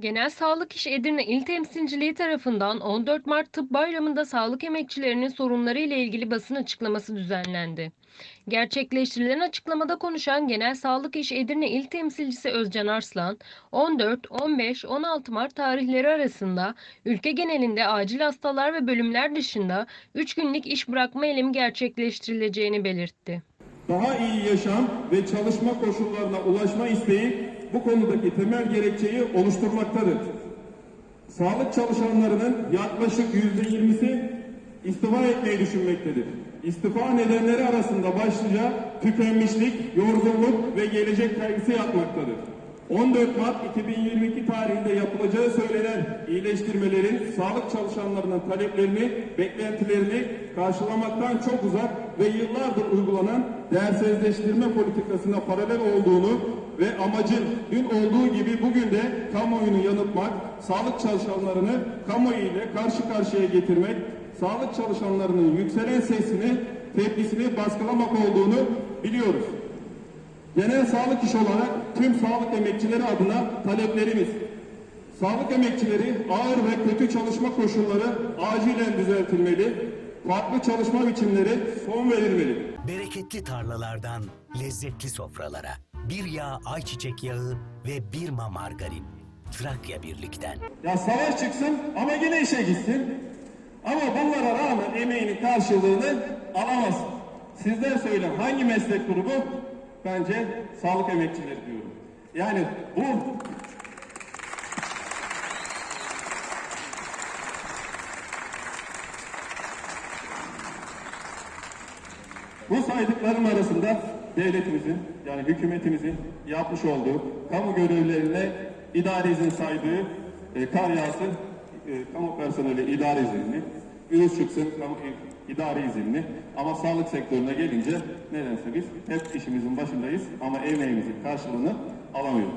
Genel Sağlık İş Edirne İl Temsilciliği tarafından 14 Mart Tıp Bayramı'nda sağlık emekçilerinin sorunları ile ilgili basın açıklaması düzenlendi. Gerçekleştirilen açıklamada konuşan Genel Sağlık İş Edirne İl Temsilcisi Özcan Arslan, 14, 15, 16 Mart tarihleri arasında ülke genelinde acil hastalar ve bölümler dışında 3 günlük iş bırakma eylemi gerçekleştirileceğini belirtti. daha iyi yaşam ve çalışma koşullarına ulaşma isteği bu konudaki temel gerekçeyi oluşturmaktadır. Sağlık çalışanlarının yaklaşık yüzde yirmisi istifa etmeyi düşünmektedir. İstifa nedenleri arasında başlıca tükenmişlik, yorgunluk ve gelecek kaygısı yatmaktadır. 14 Mart 2022 tarihinde yapılacağı söylenen iyileştirmelerin sağlık çalışanlarının taleplerini, beklentilerini karşılamaktan çok uzak ve yıllardır uygulanan değersizleştirme politikasına paralel olduğunu ve amacın dün olduğu gibi bugün de kamuoyunu yanıltmak, sağlık çalışanlarını kamuoyu ile karşı karşıya getirmek, sağlık çalışanlarının yükselen sesini, tepkisini baskılamak olduğunu biliyoruz. Genel sağlık işi olarak tüm sağlık emekçileri adına taleplerimiz. Sağlık emekçileri ağır ve kötü çalışma koşulları acilen düzeltilmeli, farklı çalışma biçimleri son verilmeli. Bereketli tarlalardan lezzetli sofralara. Bir yağ ayçiçek yağı ve bir ma margarin. Trakya Birlik'ten. Ya savaş çıksın ama yine işe gitsin. Ama bunlara rağmen emeğinin karşılığını alamaz. Sizler söyleyin hangi meslek grubu? Bence sağlık emekçileri diyorum. Yani bu Bu saydıklarım arasında devletimizin yani hükümetimizin yapmış olduğu kamu görevlilerine idari izin saydığı e, kar yağsın e, kamu personeli idari izinli, virüs çıksın idari izinli ama sağlık sektörüne gelince nedense biz hep işimizin başındayız ama emeğimizin karşılığını alamıyoruz.